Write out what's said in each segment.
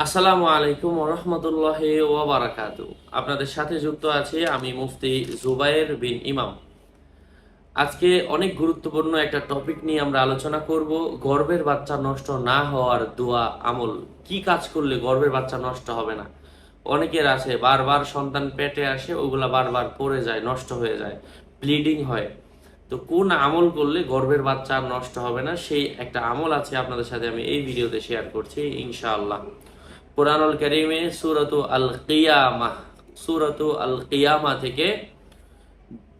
আসসালামু আলাইকুম রহমতুল্লাহ ওয়াবারাকাত। আপনাদের সাথে যুক্ত আছে আমি মুফতি জুবাইর বিন ইমাম। আজকে অনেক গুরুত্বপূর্ণ একটা টপিক নিয়ে আমরা আলোচনা করব গর্ভের বাচ্চা নষ্ট না হওয়ার দোয়া আমল। কি কাজ করলে গর্ভের বাচ্চা নষ্ট হবে না? অনেকের আছে, বারবার সন্তান পেটে আসে, ওগুলা বারবার পড়ে যায়, নষ্ট হয়ে যায়, ব্লিডিং হয়। তো কোন আমল করলে গর্ভের বাচ্চা নষ্ট হবে না? সেই একটা আমল আছে, আপনাদের সাথে আমি এই ভিডিওতে শেয়ার করছি, ইনশাআল্লাহ। কোরআনুল করিমে সুরত আল কিয়ামা সুরত আল কিয়ামা থেকে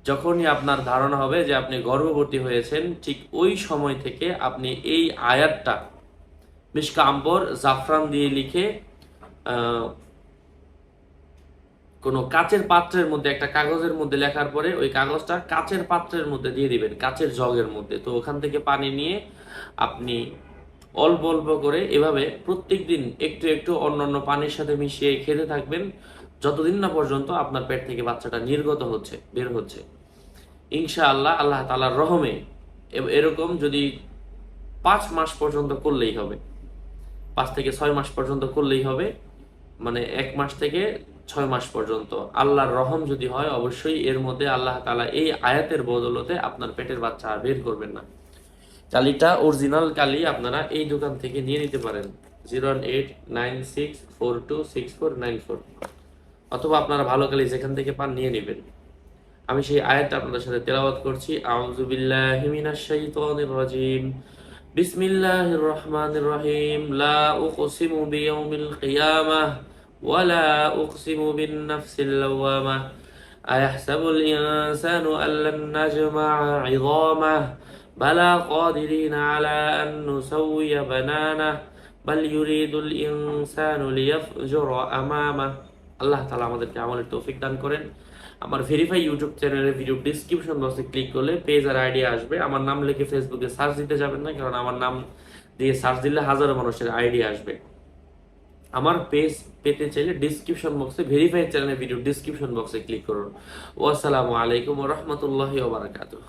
যখনই আপনার ধারণা হবে যে আপনি গর্ভবতী হয়েছেন, ঠিক ওই সময় থেকে আপনি এই আয়াতটা মিশকা আম্বর জাফরান দিয়ে লিখে কোনো কাচের পাত্রের মধ্যে, একটা কাগজের মধ্যে লেখার পরে ওই কাগজটা কাচের পাত্রের মধ্যে দিয়ে দিবেন, কাচের জগের মধ্যে। তো ওখান থেকে পানি নিয়ে আপনি অল্প অল্প করে এভাবে প্রত্যেক দিন একটু একটু অন্যান্য পানির সাথে মিশিয়ে খেতে থাকবেন। যতদিন না পর্যন্ত আপনার পেট থেকে বাচ্চাটা নির্গত হচ্ছে, বের হচ্ছে। ইনশাআল্লাহ আল্লাহ আল্লাহ তালার রহমে এরকম যদি পাঁচ মাস পর্যন্ত করলেই হবে। পাঁচ থেকে ছয় মাস পর্যন্ত করলেই হবে। মানে এক মাস থেকে ছয় মাস পর্যন্ত আল্লাহর রহম যদি হয়, অবশ্যই এর মধ্যে আল্লাহ তালা এই আয়াতের বদলতে আপনার পেটের বাচ্চা বের করবেন না। কালিটা অরিজিনাল কালি আপনারা এই দোকান থেকে নিয়ে নিতে পারেন। Zero eight nine six four two six four nine four. অথবা আপনারা ভালো কালি যেখান থেকে পান নিয়ে নেবেন। আমি সেই আয়াতটা আপনাদের সাথে তেলাওয়াত করছি। আউযুবিল্লাহি মিনাশ রহিম। লা উকসিমু বিয়াউমিল কিয়ামাহ ওয়ালা উকসিমু বিন নাফসিল লাওয়ামাহ। আয়াহসাবুল بلى قادرين على أن نسوي بنانه بل يريد الإنسان ليفجر أمامه আল্লাহ তালা আমাদেরকে আমলের তৌফিক দান করেন আমার ভেরিফাই ইউটিউব চ্যানেলের ভিডিও ডিসক্রিপশন বক্সে ক্লিক করলে পেজ আর আইডিয়া আসবে আমার নাম লিখে ফেসবুকে সার্চ দিতে যাবেন না কারণ আমার নাম দিয়ে সার্চ দিলে হাজারো মানুষের আইডিয়া আসবে আমার পেজ পেতে চাইলে ডিসক্রিপশন বক্সে ভেরিফাই চ্যানেলের ভিডিও ডিসক্রিপশন বক্সে ক্লিক করুন ওয়াসসালামু আলাইকুম রহমতুল্লাহি ওবরাকাতুহ